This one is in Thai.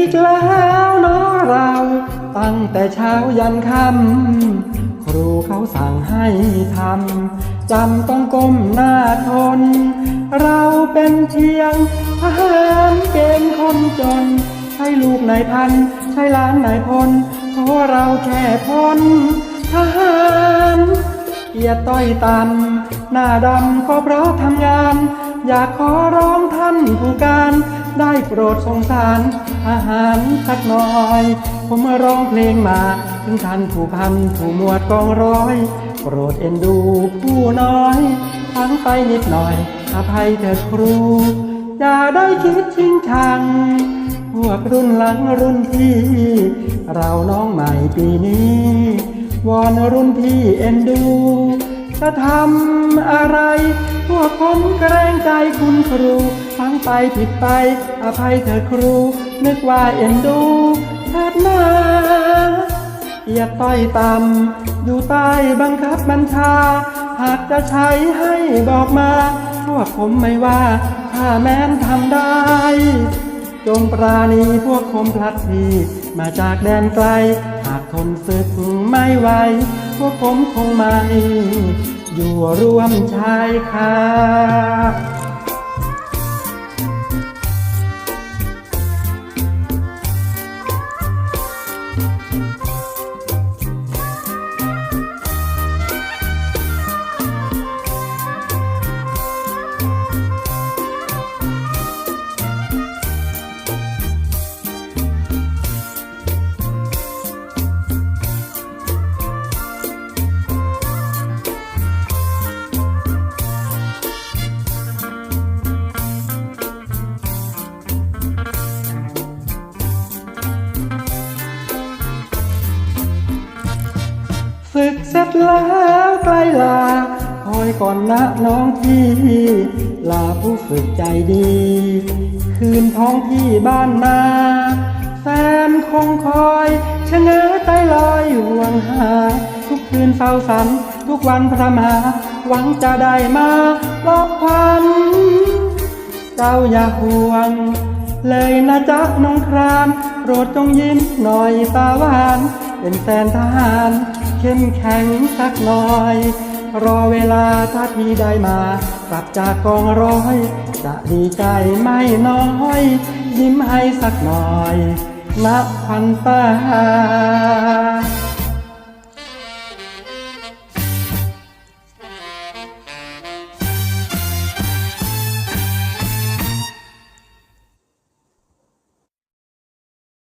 ีกแล้วเนาะเรา ตั้งแต่เช้ายันค่ำครูเขาสั่งให้ทำจำต้องก้มหน้าทน เราเป็นเพียงทหารเกณฑ์คนจน ใช่ลูกนายพัน ใช่หล้านนายพลเพราะเราแค่พนทหาร เกียรติต้อยต่ำหน้าดำก็เพราะทำงาน อยากขอร้องท่านผู้การ ได้โปรดสงสาร อาหารสักหน่อย ผมมาร้องเพลงมาถึงท่านผู้พันผู้หมวดกองร้อย โปรดเอ็นดูผู้น้อยทั้งไปนิดหน่อยอภัยเถิดครู อย่าได้คิดชิงชัง พวกรุ่นหลังรุ่นพี่ เราน้องใหม่ปีนี้ วอนรุ่นพี่เอ็นดู จะทำอะไร พวกผมเกรงใจคุณครูฟังไปผิดไป อภัยเถิดครู นึกว่าเอ็นดูเถิดนาอย่าต้อยต่ำอยู่ใต้บังคับบัญชา หากจะใช้ให้บอกมา พวกผมไม่ว่า ถ้าแม้นทำได้ จงปราณีพวกคมพลัดพีมาจากแดนไกล หากทนศึกไม่ไหว พวกผมคงไม่ อยู่ร่วมชายคา ศึกเสร็จแล้วใกล้ลา คอยก่อนนะน้องพี่ ลาผู้ฝึกใจดี คืนท้องที่บ้านนา แฟนคงคอยชะเง้อใจลอยห่วงหา ทุกคืนเฝ้าฝัน ทุกวันพระมา หวังจะได้มาลอบควัน เจ้าอย่าห่วง เลยนะจ๊ะน้องครามโปรดจงยิ้มหน่อยตาหวาน เป็นแฟนทหาร เข้มแข็งสักหน่อย รอเวลาถ้าพี่ได้มากลับจากกองร้อย จะดีใจไม่น้อย ยิ้มให้สักหน่อยนะพันตา